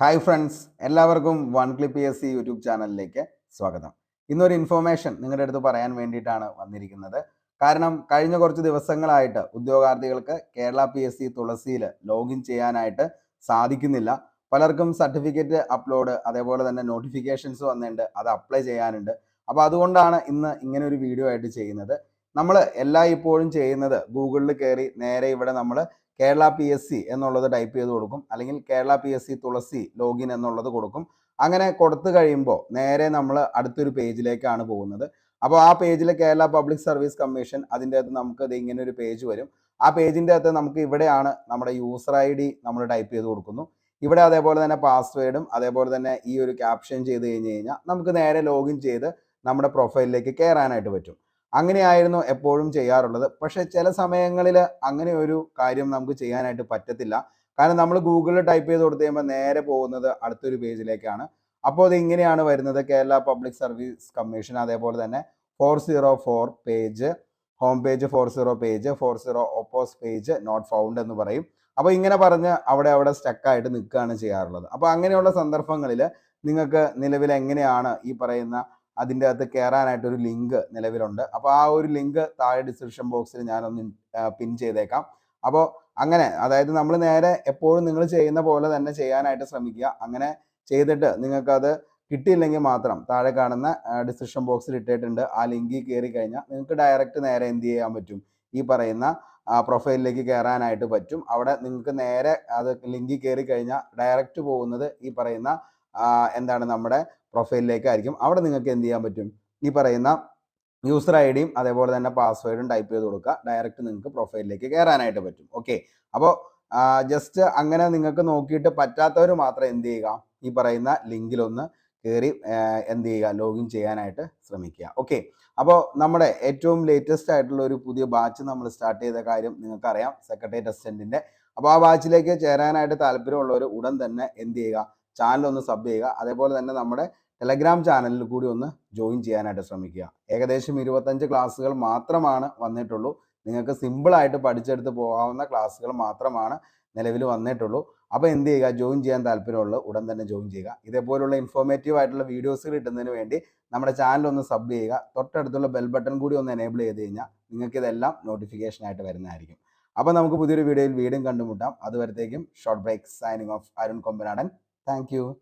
Hi friends എല്ലാവർക്കും one clip S C YouTube ചാനലിലേക്ക് സ്വാഗതം. ഇന്നൊരു ഇൻഫോർമേഷൻ നിങ്ങളുടെ അടുത്ത് പറയാൻ വേണ്ടിയിട്ടാണ് വന്നിരിക്കുന്നത്. കാരണം കഴിഞ്ഞ കുറച്ച് ദിവസങ്ങളായിട്ട് ഉദ്യോഗാർത്ഥികൾക്ക് കേരള പി എസ് സി തുളസിയിൽ ലോഗിൻ ചെയ്യാനായിട്ട് സാധിക്കുന്നില്ല. പലർക്കും സർട്ടിഫിക്കറ്റ് അപ്ലോഡ് അതേപോലെ തന്നെ നോട്ടിഫിക്കേഷൻസ് വന്നിട്ടുണ്ട് അത് അപ്ലൈ ചെയ്യാനുണ്ട്. അപ്പോൾ അതുകൊണ്ടാണ് ഇന്ന് ഇങ്ങനെ ഒരു വീഡിയോ ആയിട്ട് ചെയ്യുന്നത്. നമ്മൾ എല്ലാ ഇപ്പോഴും ചെയ്യുന്നത് ഗൂഗിളിൽ കയറി നേരെ ഇവിടെ നമ്മൾ കേരള പി എസ് സി എന്നുള്ളത് ടൈപ്പ് ചെയ്ത് കൊടുക്കും. അല്ലെങ്കിൽ Kerala P S C Thulasi login എന്നുള്ളത് കൊടുക്കും. അങ്ങനെ കൊടുത്തു കഴിയുമ്പോൾ നേരെ നമ്മൾ അടുത്തൊരു പേജിലേക്കാണ് പോകുന്നത്. അപ്പോൾ ആ പേജിൽ കേരള പബ്ലിക് സർവീസ് കമ്മീഷൻ അതിന്റെ അകത്ത് നമുക്ക് ഇത് ഇങ്ങനെ ഒരു പേജ് വരും. ആ പേജിന്റെ അകത്ത് നമുക്ക് ഇവിടെയാണ് നമ്മുടെ യൂസർ ഐ ഡി നമ്മൾ ടൈപ്പ് ചെയ്ത് കൊടുക്കുന്നു. ഇവിടെ അതേപോലെ തന്നെ പാസ്വേഡും അതേപോലെ തന്നെ ഈ ഒരു ക്യാപ്ഷൻ ചെയ്ത് കഴിഞ്ഞ് കഴിഞ്ഞാൽ നമുക്ക് നേരെ ലോഗിൻ ചെയ്ത് നമ്മുടെ പ്രൊഫൈലിലേക്ക് കയറാനായിട്ട് പറ്റും. അങ്ങനെയായിരുന്നു എപ്പോഴും ചെയ്യാറുള്ളത്. പക്ഷെ ചില സമയങ്ങളിൽ അങ്ങനെ ഒരു കാര്യം നമുക്ക് ചെയ്യാനായിട്ട് പറ്റത്തില്ല. കാരണം നമ്മൾ ഗൂഗിളിൽ ടൈപ്പ് ചെയ്ത് കൊടുത്തു കഴിയുമ്പോൾ നേരെ പോകുന്നത് അടുത്തൊരു പേജിലേക്കാണ്. അപ്പോൾ അത് ഇങ്ങനെയാണ് വരുന്നത്. കേരള പബ്ലിക് സർവീസ് കമ്മീഷൻ അതേപോലെ തന്നെ four zero four page home page four zero page four zero oops page not found എന്ന് പറയും. അപ്പോൾ ഇങ്ങനെ പറഞ്ഞ് അവിടെ അവിടെ സ്റ്റക്കായിട്ട് നിൽക്കുകയാണ് ചെയ്യാറുള്ളത്. അപ്പോൾ അങ്ങനെയുള്ള സന്ദർഭങ്ങളിൽ നിങ്ങൾക്ക് നിലവിൽ എങ്ങനെയാണ് ഈ പറയുന്ന അതിന്റെ അകത്ത് കയറാനായിട്ട് ഒരു ലിങ്ക് നിലവിലുണ്ട്. അപ്പോൾ ആ ഒരു ലിങ്ക് താഴെ ഡിസ്ക്രിപ്ഷൻ ബോക്സിൽ ഞാനൊന്ന് പിൻ ചെയ്തേക്കാം. അപ്പോൾ അങ്ങനെ അതായത് നമ്മൾ നേരെ എപ്പോഴും നിങ്ങൾ ചെയ്യുന്ന പോലെ തന്നെ ചെയ്യാനായിട്ട് ശ്രമിക്കുക. അങ്ങനെ ചെയ്തിട്ട് നിങ്ങൾക്കത് കിട്ടിയില്ലെങ്കിൽ മാത്രം താഴെ കാണുന്ന ഡിസ്ക്രിപ്ഷൻ ബോക്സിൽ ഇട്ടിട്ടുണ്ട്. ആ ലിങ്കിൽ കയറി കഴിഞ്ഞാൽ നിങ്ങൾക്ക് ഡയറക്റ്റ് നേരെ എന്ത് ചെയ്യാൻ പറ്റും? ഈ പറയുന്ന പ്രൊഫൈലിലേക്ക് കയറാനായിട്ട് പറ്റും. അവിടെ നിങ്ങൾക്ക് നേരെ അത് ലിങ്കിൽ കയറി കഴിഞ്ഞാൽ ഡയറക്റ്റ് പോകുന്നത് ഈ പറയുന്ന എന്താണ് നമ്മുടെ പ്രൊഫൈലിലേക്കായിരിക്കും അവിടെ നിങ്ങൾക്ക് എന്ത് ചെയ്യാൻ പറ്റും? ഈ പറയുന്ന യൂസർ ഐ ഡിയും അതേപോലെ തന്നെ പാസ്വേഡും ടൈപ്പ് ചെയ്ത് കൊടുക്കുക. ഡയറക്റ്റ് നിങ്ങൾക്ക് പ്രൊഫൈലിലേക്ക് കയറാനായിട്ട് പറ്റും. ഓക്കെ അപ്പോൾ ജസ്റ്റ് അങ്ങനെ നിങ്ങൾക്ക് നോക്കിയിട്ട് പറ്റാത്തവർ മാത്രം എന്ത് ചെയ്യുക? ഈ പറയുന്ന ലിങ്കിലൊന്ന് കയറി എന്ത് ചെയ്യുക? ലോഗിൻ ചെയ്യാനായിട്ട് ശ്രമിക്കുക. ഓക്കെ അപ്പോൾ നമ്മുടെ ഏറ്റവും ലേറ്റസ്റ്റ് ആയിട്ടുള്ള ഒരു പുതിയ ബാച്ച് നമ്മൾ സ്റ്റാർട്ട് ചെയ്ത കാര്യം നിങ്ങൾക്കറിയാം. സെക്രട്ടേറിയറ്റ് അസിസ്റ്റന്റിന്റെ അപ്പോൾ ആ ബാച്ചിലേക്ക് ചേരാനായിട്ട് താല്പര്യമുള്ളവർ ഉടൻ തന്നെ എന്ത് ചെയ്യുക? ചാനൽ ഒന്ന് സബ് ചെയ്യുക. അതേപോലെ തന്നെ നമ്മുടെ ടെലഗ്രാം ചാനലിൽ കൂടി ഒന്ന് ജോയിൻ ചെയ്യാനായിട്ട് ശ്രമിക്കുക. ഏകദേശം ഇരുപത്തഞ്ച് ക്ലാസ്സുകൾ മാത്രമാണ് വന്നിട്ടുള്ളൂ. നിങ്ങൾക്ക് സിമ്പിളായിട്ട് പഠിച്ചെടുത്ത് പോകാവുന്ന ക്ലാസ്സുകൾ മാത്രമാണ് നിലവിൽ വന്നിട്ടുള്ളൂ. അപ്പോൾ എന്ത് ചെയ്യുക? ജോയിൻ ചെയ്യാൻ താല്പര്യമുള്ള ഉടൻ തന്നെ ജോയിൻ ചെയ്യുക. ഇതേപോലുള്ള ഇൻഫോർമേറ്റീവ് ആയിട്ടുള്ള വീഡിയോസ് കിട്ടുന്നതിന് വേണ്ടി നമ്മുടെ ചാനൽ ഒന്ന് സബ് ചെയ്യുക. തൊട്ടടുത്തുള്ള ബെൽ ബട്ടൺ കൂടി ഒന്ന് എനേബിൾ ചെയ്ത് കഴിഞ്ഞാൽ നിങ്ങൾക്ക് ഇതെല്ലാം നോട്ടിഫിക്കേഷൻ ആയിട്ട് വരുന്നതായിരിക്കും. അപ്പോൾ നമുക്ക് പുതിയൊരു വീഡിയോയിൽ വീണ്ടും കണ്ടുമുട്ടാം. അതുവരത്തേക്കും short break signing off Arun Kombanadan Thank you.